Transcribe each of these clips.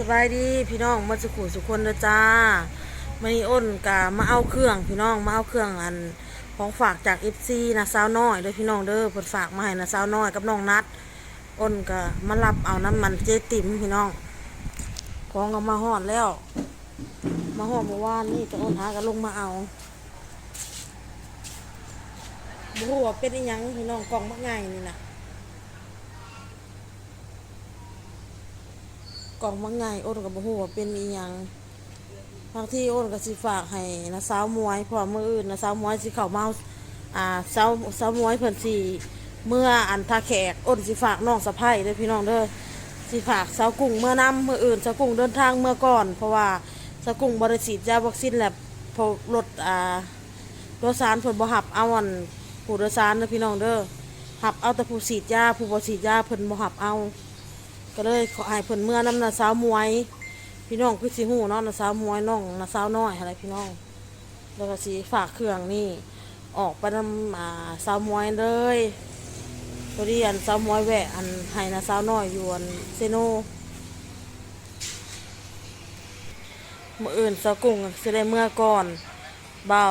สบายดีพี่น้องมาสุขุสุคนเด้อจ้ามานี่อ้นกะมาเอาเครื่องพี่น้องมาเอาเครื่องอันของฝากจากเอฟซีนะสาวน้อยเด้อพี่น้องเด้อเพิ่นฝากมาให้นะสาวน้อยกับน้องนัดอ้นกะมารับเอาน้ำมันเจติมพี่น้องของก็มาฮอดแล้ว มาฮอดเมื่อวานนี่จะอ้นหากันลงมาเอาบ่รู้ว่าเป็นอีหยังพี่น้องกล่องมักง่ายนี่นะ กล่องมังไงอ้นกับบ่ฮู้ว่าเป็นอีหยังบางที่อ้นก็สิฝากให้นะสาวมวยพราะว่ามื้ออื่นนะสาวมวยสิเข้ามาเอาอ่าสาวสาวมวยเพิ่นสิเมื่ออันทาแขกอ้นสิฝากน้องสะใภ้เด้อพี่น้องเด้อสิฝากสาวกุ้งเมื่อนํมื้ออื่นสาวกุ้งเดินทางเมื่อก่อน เพราะว่าสาวกุ้งบ่ได้ฉีดยาวัคซีนแล้วเพราะรถอ่าโดยสารเพิ่นบ่หับเอาอันผู้โดยสารเด้อพี่น้องเด้อหับเอาแต่ผู้ฉีดยาผู้บ่ฉีดยาเพิ่นบ่หับเอา ก็เลยขอให้เพิ่นเมื่อน้ำนาสาวมวย พี่น้องคือสิหูเนาะนาสาวมวยน้องนาสาวน้อยอะไรพี่น้องแล้วก็สิฝากเครื่องนี่ออกไปนำอ่าสาวมวยเลยพอดีอันสาวมวยแวะอันให้นาสาวน้อยอยู่อันเซโนเมื่ออื่นสาวกุ้งสิได้เมื่อก่อนเบา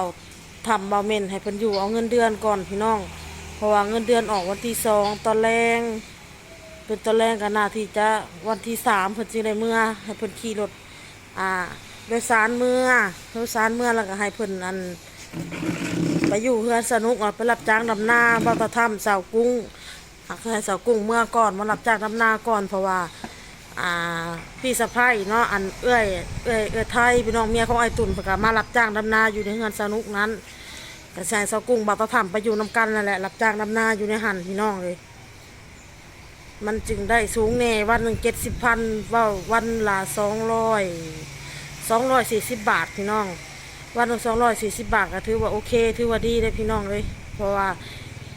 ทำเบาเมนให้เพิ่นอยู่เอาเงินเดือนก่อนพี่น้อง เพราะว่าเงินเดือนออกวันที่สองตอนแรง เป็นตอนแรกกันนาที่จะวันที่สามเพิ่นจึงได้เมื่อให้เพิ่นขี่รถอ่าโดยสารเมื่อโดยสารเมื่อแล้วก็ให้เพิ่นอัน ไปอยู่เพื่อนสนุกอะไปรับจ้างดำนาบ่าวตะถ้ำสาวกุ้งหากให้สาวกุ้งเมื่อก่อนมารับจ้างดำนาก่อนเพราะว่าอ่าพี่สะพ้ายเนาะอันเอื้อยเอื้อยเอื้อยไทยพี่น้องเมียของไอตุ่นเพิ่นก็มารับจ้างดำนาอยู่ในเฮือนสนุกนั้นก็ใช้สาวกุ้งบ่าวตะถ้ำไปอยู่น้ำกันนั่นแหละรับจ้างดำนาอยู่ในหันพี่น้องเลย มันจึงได้สูงแน่วันหนึ่งเจ็ดสิบพันว่าวันละสองร้อยสองร้อยสี่สิบบาทพี่น้อง วันหนึ่งสองร้อยสี่สิบบาทก็ถือว่าโอเค ถือว่าดีเลยพี่น้องเลย เพราะว่า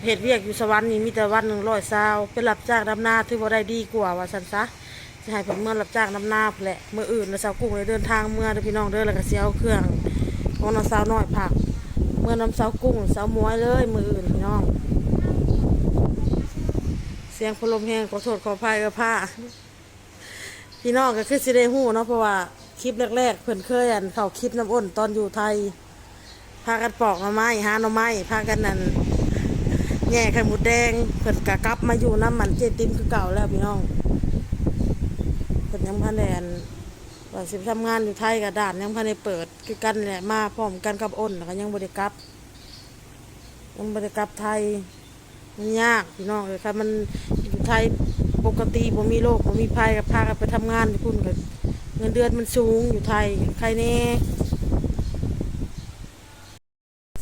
เหตุเวียกอยู่สวรรค์นี่มีแต่วันหนึ่งร้อยซาวเป็นรับจ้างดำนาถือว่าได้ดีกว่าว่าสันซะจะให้ผมเมื่อรับจ้างดำนาพู้นแหละเมื่ออื่นนะสาวกุ้งเลยเดินทางเมื่อเด้อพี่น้องเด้อแล้วก็เสียเอาเครื่องของน้าสาวน้อยผัก เมื่อน้ำสาวกุ้งสาวมวยเลยมืออื่นพี่น้อง สียงพลมแห้งขอโทษขออภัยกับผ้าพี่น้องก็คือสิได้หู้เนาะเพราะว่าคลิปแรกๆเพิ่นเคยอันเขาคลิปน้ำอ้นตอนอยู่ไทยพากันปอกหน่อไม้หาหน่อไม้พากันนั่นแง่ไข่หมูแดงเพิ่นกะกลับมาอยู่น้ำมันเจติมคือเก่าแล้วพี่น้องเพิ่นยังพันแดนว่าสิไปทำงานอยู่ไทยกับด่านยังพันได้เปิดคือกันแหละมาพร้อมกันกับอ้นแล้วก็ยังบริกลับยังบริกลับไทย มันยากพี่น้องเลยค่ะมันอยู่ไทยปกติผมมีโรคผมมีภัยกับพากันไปทำงานที่พุ่นกับเงินเดือนมันสูงอยู่ไทยใครแน่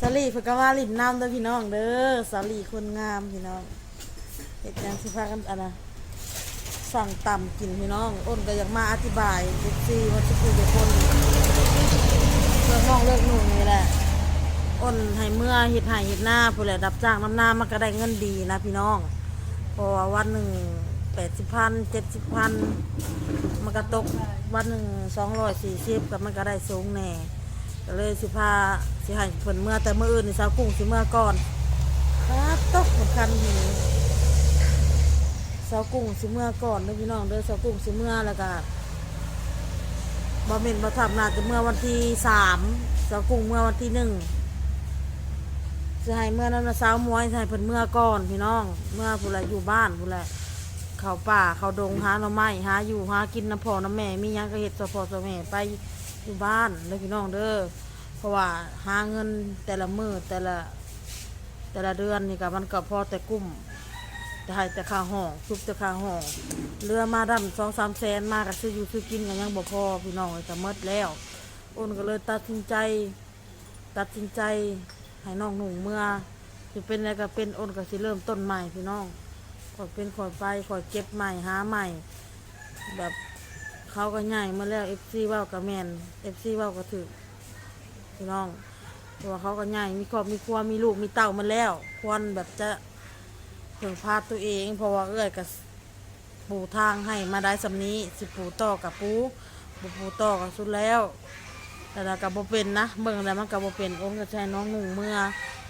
สาลีเพิ่นก็ว่าลิ้นน้ำเด้อพี่น้องเด้อสาลีคนงามพี่น้องเฮ็ดหยังสิพากันอันน่ะสั่งต่ำกินพี่น้อง อ้นก็อยากมาอธิบายเด็กซีว่าจะคุยกับคนเพื่อน้องเลิกหนุ่มนี่แหละ อ้นให้เมื่อเห็ดไห่เห็ดหน้าผู้แหละดับจ้างน้ำหน้ามันก็ได้เงินดีนะพี่น้องเพราะว่าวันหนึ่งแปดสิบพันเจ็ดสิบพันมันก็ตกวันหนึ่งสองร้อยสี่สิบก็มันก็ได้สูงแน่ก็เลยสิพาสิห้เพิ่นเมื่อแต่เมื่ออื่นในสาวกุ้งสิเมื่อก่อนครับตกเหมือนกันนี่สาวกุ้งสิเมื่อก่อนเด้อพี่น้องเด้อสาวกุ้งสิเมื่อแล้วก็บ่เม่นบ่ทำน่าจะเมื่อวันที่สามสาวกุ้งเมื่อวันที่หนึ่ง จะให้เมื่อนั้นนะสาวมวยจะให้เพิ่นเมื่อก่อนพี่น้อง เมื่อผู้ใดอยู่บ้านผู้ใดเขาป่าเขาดงหาหน่อไม้หาอยู่หากินน้ำพ่อน้ำแม่มีหยังก็เฮ็ดต่อพ่อต่อแม่ไปอยู่บ้านเลยพี่น้องเด้อเพราะว่าหาเงินแต่ละมือแต่ละแต่ละเดือนนี่ก็มันก็พอแต่กุ้มแต่ให้แต่ค่าห้องทุบแต่ค่าห้องเรือมาดำสองสามแสนมาก็ซื้ออยู่ซื้อกินกันยังบ่พอพี่น้องเลยก็หมดแล้วอ้นก็เลยตัดสินใจ ตัดสินใจ ให้น้องหนุ่งเมื่อจะเป็นอะไรก็เป็นอ้นก็สิเริ่มต้นใหม่พี่น้องขอเป็นขอยไปขอเก็บใหม่หาใหม่ แบบเขาก็ใหญ่มาแล้วเอฟซีว่ากับแมนเอฟซีว่าก็ถือพี่น้องเพราะว่าเขาก็ใหญ่มีครอบมีครัวมีลูกมีเต่ามาแล้ว ควรแบบจะถึงพาตัวเองเพราะว่าเอ้อยกับปูทางให้มาได้สำนี้สิปูต่อกับปูบ่ปูต่อกับสุดแล้ว แต่ละกับโบเป็นนะเบิ่งแล้วมันกับโบเป็นองค์กระชายน้องหนุ่งเมื่อ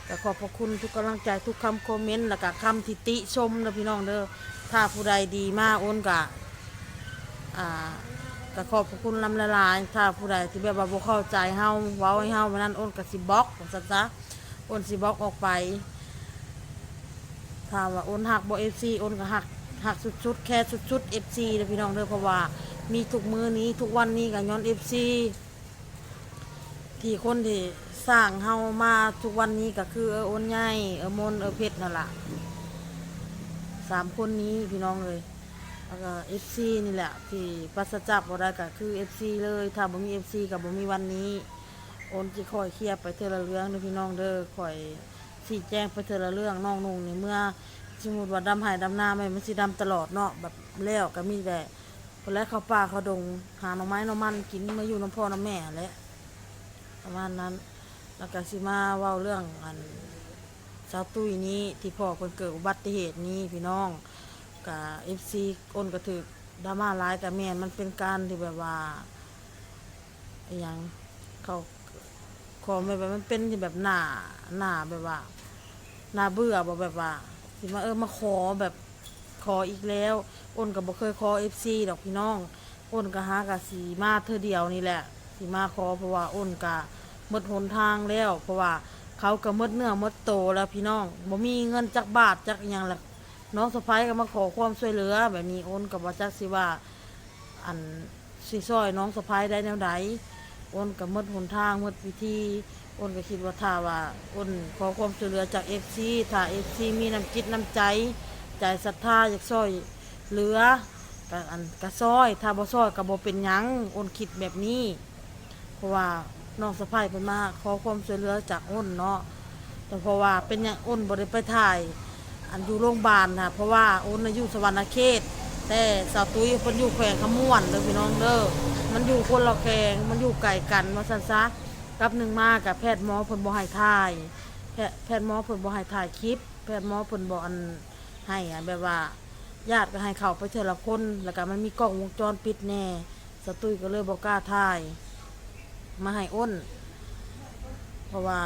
แต่ขอบพระคุณทุกกำลังใจทุกคำคอมเมนต์แล้วก็คำทิติชมนะพี่น้องเด้อถ้าผู้ใดดีมากโอนกะอ่าก็ขอบพระคุณลำละลายถ้าผู้ใดที่แบบว่าบ่เข้าใจเฮาเว้าให้เฮาวันนั้นอ้นก็สิบล็อกว่าซั่นซะอ้นสิบล็อกออกไปถ้าว่าอ้นหักบ่ FC อ้นก็หักหักสุดๆแค่สุดๆ FC เด้อพี่น้องเด้อเพราะว่ามีทุกมื้อนี้ทุกวันนี้ก็ย้อน FC ที่คนที่สร้างเฮามาทุกวันนี้ก็คือเอออ้นใหญ่เออมนเออเพชรนั่นแหละสามคนนี้พี่น้องเลยแล้วก็ FC นี่แหละ ที่ปราศจากบ่ได้ก็คือ FC เลยถ้าบ่มี FC ก็บ่มีวันนี้ โอนสิคอยเคลียร์ไปเทอละเรื่องเด้อพี่น้องเด้อคอยชี้แจ้งไปเทอละเรื่องน้องนุ่งนี่เมื่อสมมุติว่าดำหายดำนาไม่มันสิดำตลอดเนาะแบบแล้วก็มีแต่คนแรกเขาป่าเขาดงหาหน่อไม้หน่อมันกินมาอยู่น้ำพ่อน้ำแม่แหละ ประมาณนั้น แล้วก็สิมาเว้าเรื่องอันสาวตุ้ยนี้ที่พ่อคนเกิดอุบัติเหตุนี้พี่น้องกับเอฟซีอ้นก็ถือดราม่าร้ายแต่แม่นมันเป็นการที่แบบว่าอย่างเขาขอไม่แบบมันเป็นที่แบบหน้าหน้าแบบว่าหน้าเบื่อบอกแบบว่าที่มาเออมาขอแบบขออีกแล้วอ้นก็บอกเคยขอเอฟซีดอกพี่น้องอ้นก็หากะสีมาเธอเดียวนี่แหละ สีมาขอเพราะว่าอ้นกะหมดหนทางแล้ว เพราะว่าเขาก็หมดเนื้อหมดโตแล้วพี่น้องบ่มีเงินจักบาทจักอย่างละน้องสะพ้ายก็มาขอความช่วยเหลือ แบบนี้โอนกับว่าจักสิว่าอันสิซอยน้องสะพ้ายได้แนวใดโอนกับมดหนทางมดวิธีโอนก็คิดว่าถ้าว่าโอนขอความช่วยเหลือจากเอฟซีถ้าเอฟซีมีน้ำจิตน้ำใจใจศรัทธาอยากซอยเหลือก็อันก็ซอย ถ้าบ่ซอยก็บ่เป็นหยังโอนคิดแบบนี้ ราะว่าน้องสะพ้ายเพิ่นมาขอความช่วยเหลือจากโอนเนาะแต่เพราะว่าเป็นหยังโอนบ่ได้ไปถ่าย อันอยู่โรงพยาบาลนะเพราะว่าอนน่ะอยู่สวรรณเขต แต่สาวตุ้ยเพิ่นอยู่แขวงขมวนเด้อพี่น้องเด้อมันอยู่คนละแขวงมันอยู่ไกลกันว่าซั่นซะกับหนึ่งมากับแพทย์หมอเพิ่นบ่ให้ถ่าย แพทย์แพทย์หมอเพิ่นบ่ให้ถ่ายคลิป แพทย์หมอเพิ่นบ่อันให้อะแบบว่าญาติก็ให้เข้าไปเทอละคนแล้วก็มันมีกล้องวงจรปิดแน่สาวตุ้ยก็เลยบ่กล้าถ่าย มาให้อ้น เพราะว่า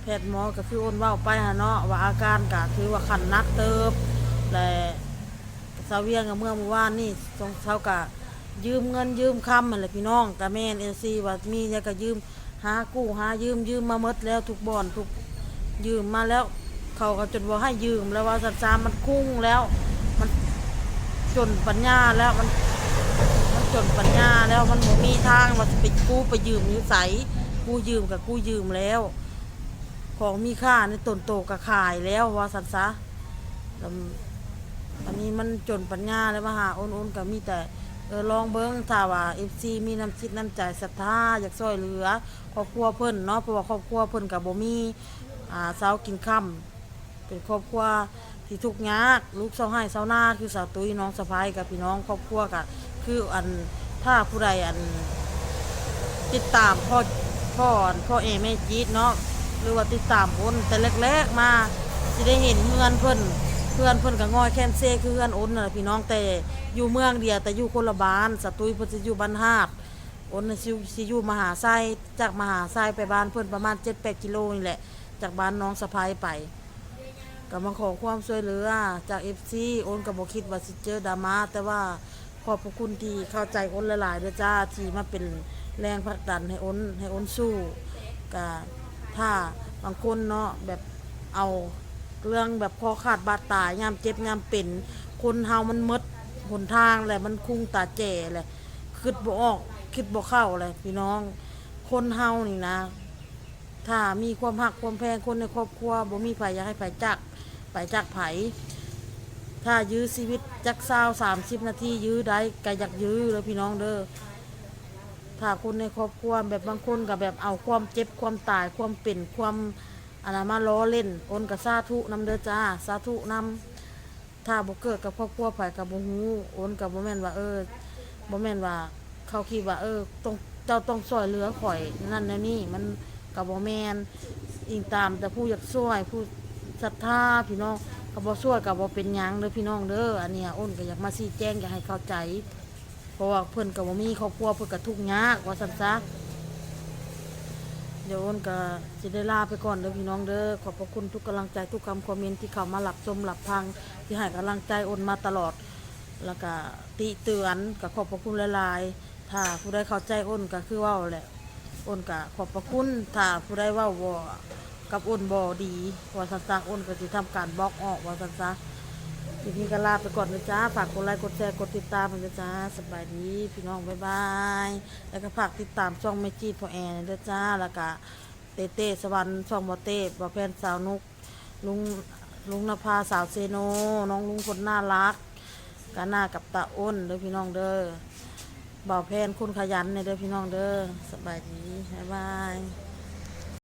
แพทย์หมอก็คืออ้นว่าไปฮะเนาะว่าอาการก็ถือว่าขันนักเติบและสาวเวียงกับเมื่อเมื่อวานนี่ทรงเขากะยืมเงินยืมคำอะไรพี่น้องกะแม่นเอซีว่ามีเนี่ยก็ยืมหากู้หายืมยืมมาหมดแล้วทุกบ่อนทุกยืมมาแล้ว เขาก็จนว่าให้ยืมแล้วว่าสัจจามันคุ้งแล้ว มันจนปัญญาแล้วมัน มันจนปัญญาแล้วมันบ่มีทางว่าจะไปกู้ไปยืมอยู่ใสกู้ยืมกับกู้ยืมแล้ว ของมีค่าในต้นโตก็ขายแล้วว่าสันซะแล้วอันนี้มันจนปัญญาแล้วมาหาโอนโอนก็มีแต่เออลองเบิ้งถ้าว่าเอฟซีมีน้ำจิตน้ำใจศรัทธาอยากช่วยเหลือครอบครัวเพิ่นเนาะเพราะว่าครอบครัวเพิ่นกับบ่มีอ่าเช้ากินค่ำเป็นครอบครัวที่ทุกข์ยากลูกเสาให้เสาหน้าคือสาวตุ้ยน้องสะพ้ายกับพี่น้องครอบครัวก็ คืออันถ้าผู้ใดอัน ติดตามพ่อพ่อพ่อเอแม่จีดเนาะหรือว่าติดตามอ้นแต่แรกๆมาสิได้เห็นเพื่อนเพิ่อนเพื่อนเพิ่นก็ง่อยแค้นเซ่คือเพื่อนอ้นน่ะพี่น้องแต่อยู่เมืองเดียวแต่อยู่คนละบ้านสตุยเพิ่นสิอยู่บ้านฮาดอ้นน่ะสิสิอยู่มหาไซจากมหาไซไปบ้านเพิ่อนประมาณ7-8กิโลนี่แหละ จากบ้านน้องสะพายไปก็มาขอความช่วยเหลือจาก FC โอนก็บ่คิดว่าสิเจอดราม่าแต่ว่า อบพระคุณที่เข้าใจโอนหลายเด้อจ้าที่มาเป็นแรงผลักดันให้โอนให้โอนสู้ก็ถ้าบางคนเนาะแบบเอาเรื่องแบบคอขาดบาดตายยามเจ็บยามเป็น คนเฮามันมดหนทางแหละมันคุ้งตาแจ่แหละคิดบ่ออกคิดบ่เข้าเลยพี่น้อง คนเฮานี่นะ ถ้ามีความหักความแพงคนในครอบครัวบ่มีไผอยากให้ไผจักไปจักไผ ถ้ายื้อชีวิตจักเศร้าสามสิบนาทียื้อได้ก็อยากยื้อเลยพี่น้องเด้อถ้าคนในครอบครัวแบบบางคนกับแบบเอาความเจ็บความตายความเป็นความอันนั้นมาล้อเล่นโอนกับสาธุนำเด้อจ้าสาธุนำถ้าบ่เกิดกับครอบครัวไผกับบ่ฮู้โอนกับบ่แม่นว่า เออบ่แม่นว่า เขาคิดว่า เออต้องเจ้าต้องช่วยเหลือข่อยนั่นแนวนี่มันกับบ่แม่นอิงตามแต่ผู้อยากช่วยผู้ศรัทธาพี่น้อง กับบ่ช่วยกับบ่เป็นหยังเด้อพี่น้องเด้ออันเนี้ยโอนก็อยากมาชี้แจงอยากให้เข้าใจ เพราะว่าเพิ่นกับว่ามีครอบครัวเพิ่นก็ทุกข์ยากว่าซั่นซะเดี๋ยวอ้นก็สิได้ลาไปก่อนเด้อพี่น้องเด้อขอบพระคุณทุกกำลังใจทุกคำคอมเมนต์ที่เข้ามาหลับชมหลับพังที่ให้กำลังใจอ้นมาตลอด แล้วก็ติเตือนก็ขอบพระคุณหลายๆถ้าผู้ใดเข้าใจอ้นก็คือเว่าแหละอ้นก็ขอบพระคุณถ้าผู้ใดเว่าบ่ กับอ้นบ่ดีว่าสันซะอ้นก็สิทำการบล็อกออกว่าสันซะทีนี้ก็ลาไปก่อนนะจ้าฝากกดไลค์กดแชร์กดติดตามมันนะจ้าสบายดีพี่น้องบ๊ายบายแล้วก็ฝากติดตามช่องเมจีพอแอนด้วยจ้าแล้วก็เต้เต้สวรรค์ช่องบอเต้บอแพนสาวนุกลุงลุงนภาสาวเซโน น้องลุงคนน่ารักกาหน้ากับตาอ้นเด้อพี่น้องเด้อบ่าวแพนคุณขยันในเด้อพี่น้องเด้อสบายดีบ๊ายบาย